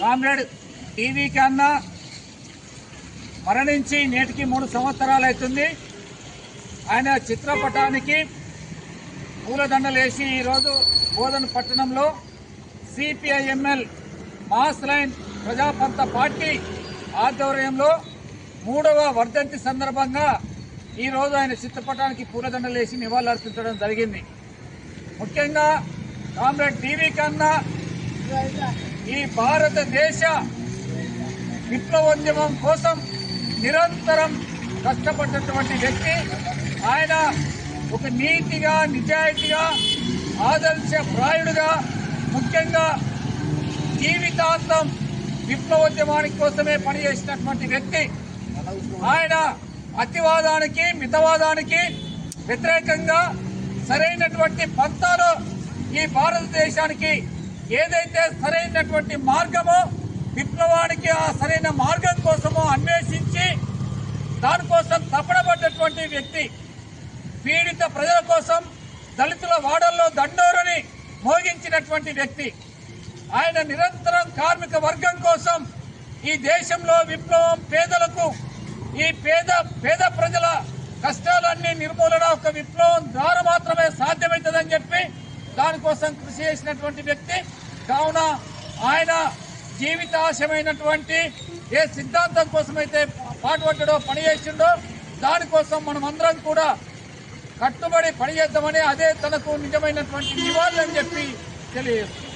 Comrade TV కన్నా మరణించి నేటికి మూడు సంవత్సరాలు అవుతుంది ఆయన చిత్రపటానికి పూలదండలేసి ఈరోజు బోధన పట్టణంలో CPIML mass line Prajapantha party ఆధ్వర్యంలో మూడవ వర్ధంతి సందర్భంగా ఈరోజు ఆయన చిత్రపటానికి పూలదండలేసి నివాళులర్పించడం జరిగింది. ముఖ్యంగా కామ్రేడ్ టీవీ కన్నా ఈ భారతదేశ విప్లవోద్యమం కోసం నిరంతరం కష్టపడ్డటువంటి వ్యక్తి. ఆయన ఒక నీతిగా నిజాయితీగా ఆదర్శ ప్రాయుడుగా ముఖ్యంగా జీవితాంతం విప్లవోద్యమానికి కోసమే పనిచేసినటువంటి వ్యక్తి. ఆయన అతివాదానికి మితవాదానికి వ్యతిరేకంగా సరైనటువంటి పంతాలు ఈ భారతదేశానికి ఏదైతే సరైనటువంటి మార్గమో విప్లవానికి ఆ సరైన మార్గం కోసమో అన్వేషించి దానికోసం తపడబడ్డటువంటి వ్యక్తి పీడిత ప్రజల కోసం దళితుల వాడల్లో దండోరని మోగించినటువంటి వ్యక్తి ఆయన నిరంతరం కార్మిక వర్గం కోసం ఈ దేశంలో విప్లవం పేదలకు ఈ పేద పేద ప్రజల కష్టాలన్నీ నిర్మూలన ఒక విప్లవం ద్వారా మాత్రమే సాధ్యమవుతుందని చెప్పి దానికోసం కృషి చేసినటువంటి వ్యక్తి కావున ఆయన జీవితాశమైనటువంటి ఏ సిద్ధాంతం కోసమైతే పాటుపడ్డాడో పనిచేసిండో దానికోసం మనం అందరం కూడా కట్టుబడి పనిచేద్దామని అదే తనకు నిజమైనటువంటి నివాళులని అని చెప్పి తెలియజేస్తుంది